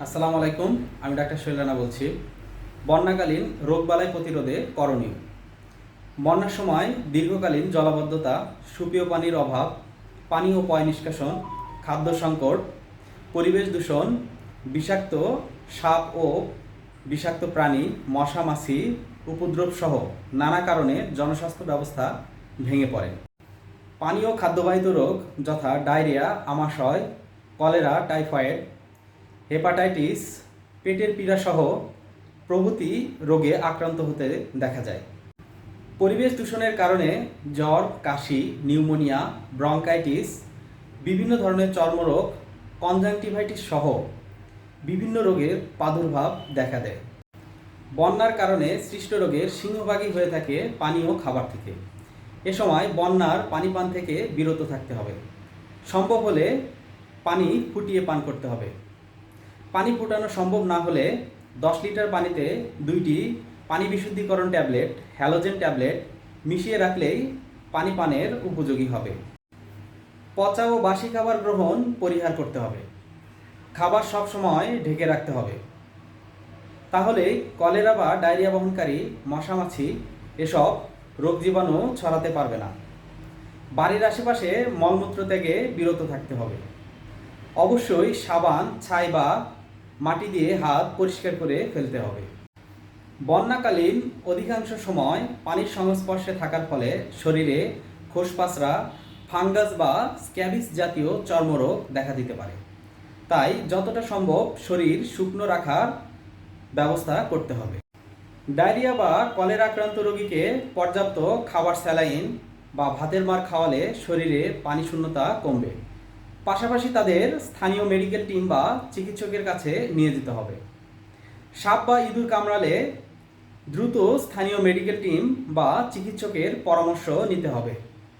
আসসালামু আলাইকুম, আমি ডাক্তার শৈলানা বলছি। বন্যাকালীন রোগবালাই প্রতিরোধে করণীয়। বন্যার সময় দীর্ঘকালীন জলাবদ্ধতা, সুপেয় পানির অভাব, পানি ও পয় নিষ্কাশন, খাদ্য সংকট, পরিবেশ দূষণ, বিষাক্ত সাপ ও বিষাক্ত প্রাণী, মশা, মাছি, উপদ্রব সহ নানা কারণে জনস্বাস্থ্য ব্যবস্থা ভেঙে পড়ে। পানীয় খাদ্যবাহিত রোগ যথা ডায়রিয়া, আমাশয়, কলেরা, টাইফয়েড হেপাটাইটিস, পেটের পীড়া সহ প্রভৃতি রোগে আক্রান্ত হতে দেখা যায়। পরিবেশ দূষণের কারণে জ্বর, কাশি, নিউমোনিয়া, ব্রঙ্কাইটিস, বিভিন্ন ধরনের চর্মরোগ, কনজাংটিভাইটিস সহ বিভিন্ন রোগের প্রাদুর্ভাব দেখা দেয়। বন্যার কারণে সৃষ্ট রোগের সিংহভাগই হয়ে থাকে পানীয় খাবার থেকে। এ সময় বন্যার পানি পান থেকে বিরত থাকতে হবে। সম্ভব হলে পানি ফুটিয়ে পান করতে হবে। পানি ফুটানো সম্ভব না হলে দশ লিটার পানিতে দুইটি পানি বিশুদ্ধিকরণ ট্যাবলেট, হ্যালোজেন ট্যাবলেট মিশিয়ে রাখলেই পানি পানের উপযোগী হবে। পচা ও বাসি খাবার গ্রহণ পরিহার করতে হবে। খাবার সব সময় ঢেকে রাখতে হবে। তাহলে কলেরা বা ডায়রিয়া বহনকারী মশামাছি এসব রোগ জীবাণু ছড়াতে পারবে না। বাড়ির আশেপাশে মলমূত্র থেকে বিরত থাকতে হবে। অবশ্যই সাবান, ছাই বা মাটি দিয়ে হাত পরিষ্কার করে ফেলতে হবে। বন্যাকালীন অধিকাংশ সময় পানির সংস্পর্শে থাকার ফলে শরীরে খোসপাসরা, ফাঙ্গাস বা স্ক্যাবিস জাতীয় চর্মরোগ দেখা দিতে পারে। তাই যতটা সম্ভব শরীর শুকনো রাখার ব্যবস্থা করতে হবে। ডায়রিয়া বা কলেরা আক্রান্ত রোগীকে পর্যাপ্ত খাবার স্যালাইন বা ভাতের মার খাওয়ালে শরীরে পানি শূন্যতা কমবে। পাশাপাশি তাদের স্থানীয় মেডিকেল টিম বা চিকিৎসকের কাছে নিয়ে যেতে হবে। সাপ বা ইঁদুর কামড়ালে দ্রুত স্থানীয় মেডিকেল টিম বা চিকিৎসকের পরামর্শ নিতে হবে।